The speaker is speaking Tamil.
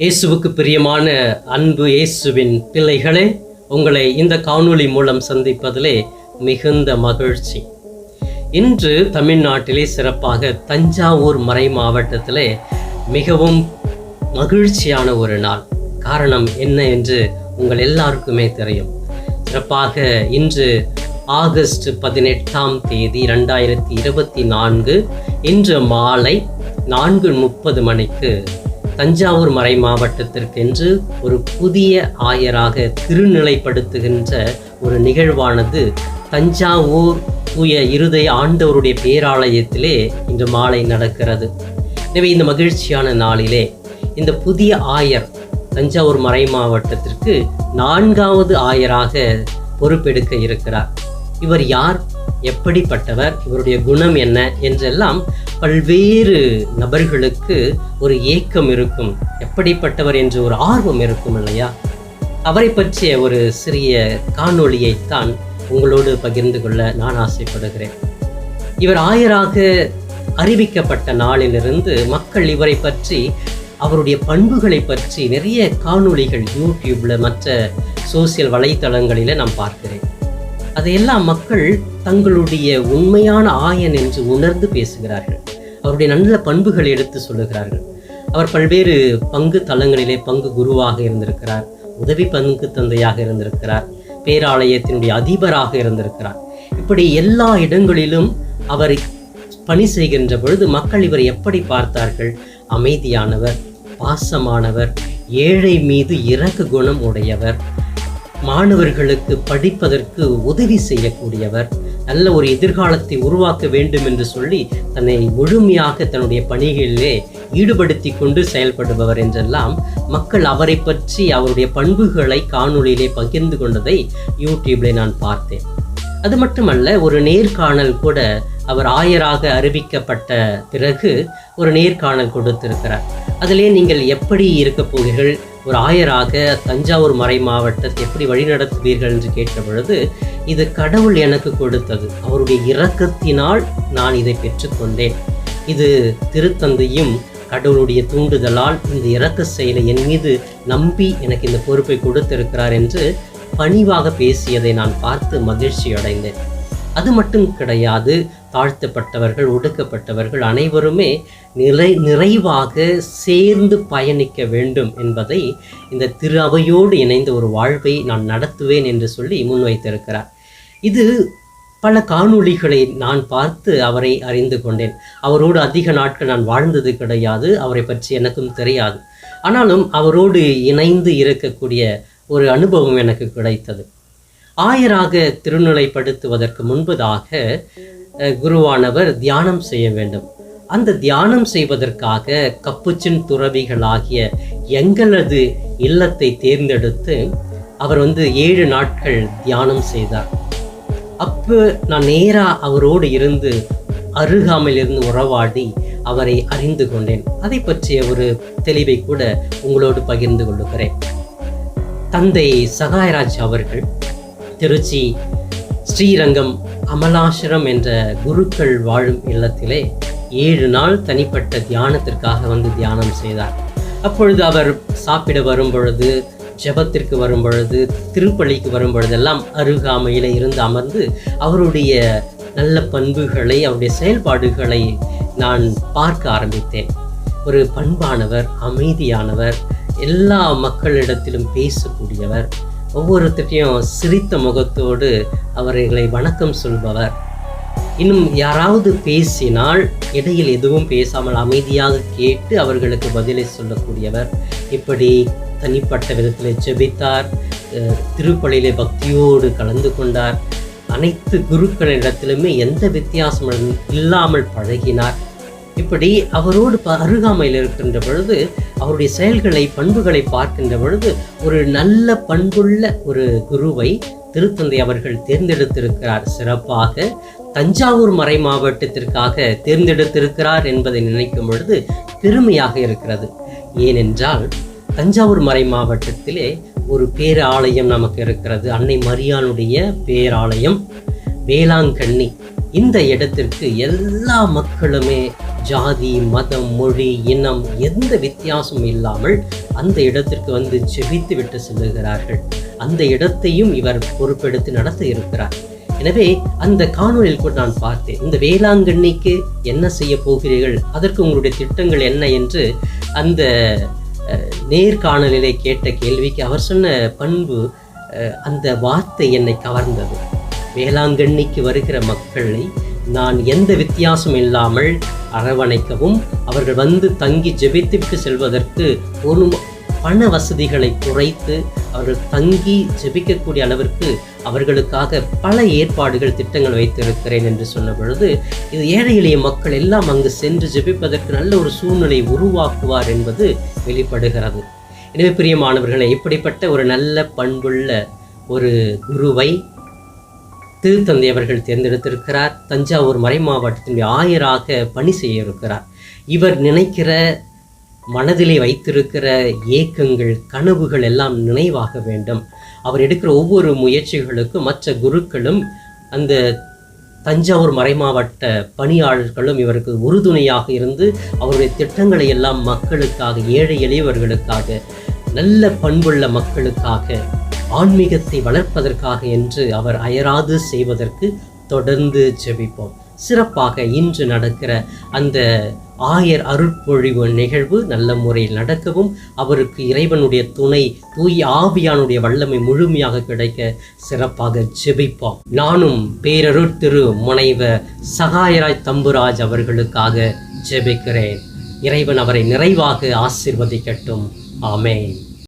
இயேசுவுக்கு பிரியமான அன்பு இயேசுவின் பிள்ளைகளே உங்களை இந்த காணொளி மூலம் சந்திப்பதிலே மிகுந்த மகிழ்ச்சி. இன்று தமிழ்நாட்டிலே சிறப்பாக தஞ்சாவூர் மறை மாவட்டத்திலே மிகவும் மகிழ்ச்சியான ஒரு நாள். காரணம் என்ன என்று உங்கள் எல்லாருக்குமே தெரியும். சிறப்பாக இன்று ஆகஸ்ட் பதினெட்டாம் தேதி ரெண்டாயிரத்தி இருபத்தி நான்கு இன்று மாலை நான்கு முப்பது மணிக்கு தஞ்சாவூர் மறை மாவட்டத்திற்கென்று ஒரு புதிய ஆயராக திருநிலைப்படுத்துகின்ற ஒரு நிகழ்வானது தஞ்சாவூர் தூய இருதய ஆண்டவருடைய பேராலயத்திலே இன்று மாலை நடக்கிறது. எனவே இந்த மகிழ்ச்சியான நாளிலே இந்த புதிய ஆயர் தஞ்சாவூர் மறை மாவட்டத்திற்கு நான்காவது ஆயராக பொறுப்பெடுக்க இருக்கிறார். இவர் யார்? எப்படிப்பட்டவர்? இவருடைய குணம் என்ன? என்றெல்லாம் பல்வேறு நபர்களுக்கு ஒரு ஏக்கம் இருக்கும். எப்படிப்பட்டவர் என்று ஒரு ஆர்வம் இருக்கும் இல்லையா? அவரை பற்றிய ஒரு சிறிய காணொளியைத்தான் உங்களோடு பகிர்ந்து கொள்ள நான் ஆசைப்படுகிறேன். இவர் ஆயராக அறிவிக்கப்பட்ட நாளிலிருந்து மக்கள் இவரை பற்றி அவருடைய பண்புகளை பற்றி நிறைய காணொளிகள் யூடியூப்ல மற்ற சோசியல் வலைத்தளங்களில நான் பார்க்கிறேன். அதையெல்லாம் மக்கள் தங்களுடைய உண்மையான ஆயன் என்று உணர்ந்து பேசுகிறார்கள். அவருடைய நல்ல பண்புகளை எடுத்து சொல்லுகிறார்கள். அவர் பல்வேறு பங்கு தளங்களிலே பங்கு குருவாக இருந்திருக்கிறார் உதவி பங்கு தந்தையாக இருந்திருக்கிறார் பேராலயத்தினுடைய அதிபராக இருந்திருக்கிறார். இப்படி எல்லா இடங்களிலும் அவர் பணி செய்கின்ற பொழுது மக்கள் இவர் எப்படி பார்த்தார்கள்? அமைதியானவர் பாசமானவர் ஏழை மீது இறக்கு குணம் உடையவர் மாணவர்களுக்கு படிப்பதற்கு உதவி செய்யக்கூடியவர் நல்ல ஒரு எதிர்காலத்தை உருவாக்க வேண்டும் என்று சொல்லி தன்னை முழுமையாக தன்னுடைய பணிகளிலே ஈடுபடுத்தி கொண்டு செயல்படுபவர் என்றெல்லாம் மக்கள் அவரை பற்றி அவருடைய பண்புகளை காணொளியிலே பகிர்ந்து கொண்டதை யூடியூப்ல நான் பார்த்தேன். அது மட்டுமல்ல ஒரு நேர்காணல் கூட அவர் ஆயராக அறிவிக்கப்பட்ட பிறகு ஒரு நேர்காணல் கொடுத்திருக்கிறார். அதிலே நீங்கள் எப்படி இருக்க போகிறீர்கள்? ஒரு ஆயராக தஞ்சாவூர் மறை மாவட்டத்தை எப்படி வழிநடத்துவீர்கள் என்று கேட்ட பொழுது இது கடவுள் எனக்கு கொடுத்தது. அவருடைய இரக்கத்தினால் நான் இதை பெற்றுக்கொண்டேன் இது திருத்தந்தையும் கடவுளுடைய தூண்டுதலால் இந்த இரக்க செயலை என் மீது நம்பி எனக்கு இந்த பொறுப்பை கொடுத்திருக்கிறார் என்று பணிவாக பேசியதை நான் பார்த்து மகிழ்ச்சி அடைந்தேன் அது மட்டும் கிடையாது. தாழ்த்தப்பட்டவர்கள் ஒடுக்கப்பட்டவர்கள் அனைவருமே நிறை நிறைவாக சேர்ந்து பயணிக்க வேண்டும் என்பதை இந்த திரு அவையோடு இணைந்த ஒரு வாழ்வை நான் நடத்துவேன் என்று சொல்லி முன்வைத்திருக்கிறார். இது பல காணொளிகளை நான் பார்த்து அவரை அறிந்து கொண்டேன். அவரோடு அதிக நாட்கள் நான் வாழ்ந்தது கிடையாது. அவரை பற்றி எனக்கும் தெரியாது. ஆனாலும் அவரோடு இணைந்து இருக்கக்கூடிய ஒரு அனுபவம் எனக்கு கிடைத்தது. ஆயராக திருநிலைப்படுத்துவதற்கு முன்பதாக அஹ், குருவானவர் தியானம் செய்ய வேண்டும். அந்த தியானம் செய்வதற்காக கப்புச்சின் துறவிகளாகிய எங்களது இல்லத்தை தேர்ந்தெடுத்து அவர் வந்து ஏழு நாட்கள் தியானம் செய்தார். அப்போ நான் நேரா அவரோடு இருந்து அருகாமையில் இருந்து உறவாடி அவரை அறிந்து கொண்டேன். அதை பற்றிய ஒரு தெளிவை கூட உங்களோடு பகிர்ந்து கொள்ளுகிறேன். தந்தை சகாயராஜ் அவர்கள் திருச்சி ஸ்ரீரங்கம் அமலாசிரம் என்ற குருக்கள் வாழும் இல்லத்திலே ஏழு நாள் தனிப்பட்ட தியானத்திற்காக வந்து தியானம் செய்தார். அப்பொழுது அவர் சாப்பிட வரும் பொழுது ஜெபத்திற்கு வரும் பொழுது திருப்பள்ளிக்கு வரும் பொழுதெல்லாம் அருகாமையில் இருந்து அமர்ந்து அவருடைய நல்ல பண்புகளை அவருடைய செயல்பாடுகளை நான் பார்க்க ஆரம்பித்தேன். ஒரு பண்பானவர் அமைதியானவர் எல்லா மக்களிடத்திலும் பேசக்கூடியவர் ஒவ்வொருத்தையும் சிரித்த முகத்தோடு அவர்களை வணக்கம் சொல்பவர். இன்னும் யாராவது பேசினால் இடையில் எதுவும் பேசாமல் அமைதியாக கேட்டு அவர்களுக்கு பதிலை சொல்லக்கூடியவர். இப்படி தனிப்பட்ட விதத்தில் ஜெபித்தார் அஹ், திருப்பலியிலே பக்தியோடு கலந்து கொண்டார். அனைத்து குருக்களிடத்திலுமே எந்த வித்தியாசமும் இல்லாமல் பழகினார். இப்படி அவரோடு அருகாமையில் இருக்கின்ற பொழுது அவருடைய செயல்களை பண்புகளை பார்க்கின்ற பொழுது ஒரு நல்ல பண்புள்ள ஒரு குருவை திருத்தந்தை அவர்கள் தேர்ந்தெடுத்திருக்கிறார். சிறப்பாக தஞ்சாவூர் மறை மாவட்டத்திற்காக தேர்ந்தெடுத்திருக்கிறார் என்பதை நினைக்கும் பொழுது பெருமையாக இருக்கிறது. ஏனென்றால் தஞ்சாவூர் மறை மாவட்டத்திலே ஒரு பேராலயம் நமக்கு இருக்கிறது. அன்னை மரியானுடைய பேராலயம் வேளாங்கண்ணி. இந்த இடத்திற்கு எல்லா மக்களுமே ஜாதி மதம் மொழி இனம் எந்த வித்தியாசமும் இல்லாமல் அந்த இடத்திற்கு வந்து ஜெபித்து விட்டு செல்லுகிறார்கள். அந்த இடத்தையும் இவர் பொறுப்பெடுத்து நடத்த இருக்கிறார். எனவே அந்த காணொளியில் கூட நான் பார்த்தேன். இந்த வேளாங்கண்ணிக்கு என்ன செய்ய போகிறீர்கள்? அதற்கு உங்களுடைய திட்டங்கள் என்ன என்று அந்த நேர்காணலிலே கேட்ட கேள்விக்கு அவர் சொன்ன பண்பு அஹ், அந்த வார்த்தை என்னை கவர்ந்தது. வேளாங்கண்ணிக்கு வருகிற மக்களை நான் எந்த வித்தியாசம் இல்லாமல் அரவணைக்கவும் அவர்கள் வந்து தங்கி ஜெபித்துவிட்டு செல்வதற்கு ஒரு பண வசதிகளை குறைத்து அவர்கள் தங்கி ஜெபிக்கக்கூடிய அளவிற்கு அவர்களுக்காக பல ஏற்பாடுகள் திட்டங்கள் வைத்திருக்கிறேன் என்று சொன்ன பொழுது இது ஏழை எளிய மக்கள் எல்லாம் அங்கு சென்று ஜெபிப்பதற்கு நல்ல ஒரு சூழ்நிலை உருவாக்குவார் என்பது வெளிப்படுகிறது. எனவே பிரியமானவர்களை இப்படிப்பட்ட ஒரு நல்ல பண்புள்ள ஒரு குருவை திருத்தந்தை அவர்கள் தேர்ந்தெடுத்திருக்கிறார். தஞ்சாவூர் மறை மாவட்டத்தினுடைய ஆயராக பணி செய்ய இருக்கிறார் இவர் நினைக்கிற மனதிலே வைத்திருக்கிற ஏக்கங்கள் கனவுகள் எல்லாம் நினைவாக வேண்டும். அவர் எடுக்கிற ஒவ்வொரு முயற்சிகளுக்கும் மற்ற குருக்களும் அந்த தஞ்சாவூர் மறைமாவட்ட பணியாளர்களும் இவருக்கு உறுதுணையாக இருந்து அவருடைய திட்டங்களை எல்லாம் மக்களுக்காக ஏழை எளியவர்களுக்காக நல்ல பண்புள்ள மக்களுக்காக ஆன்மீகத்தை வளர்ப்பதற்காக என்று அவர் அயராது செய்வதற்கு தொடர்ந்து ஜெபிப்போம். சிறப்பாக இன்று நடக்கிற அந்த ஆயர் அருட்பொழிவு நிகழ்வு நல்ல முறையில் நடக்கவும் அவருக்கு இறைவனுடைய துணை தூய் ஆவியானுடைய வல்லமை முழுமையாக கிடைக்க சிறப்பாக ஜெபிப்போம். நானும் பேரருட் திரு முனைவர் சகாயராய் தம்புராஜ் அவர்களுக்காக ஜெபிக்கிறேன். இறைவன் அவரை நிறைவாக ஆசிர்வதிக்கட்டும். ஆமேன்.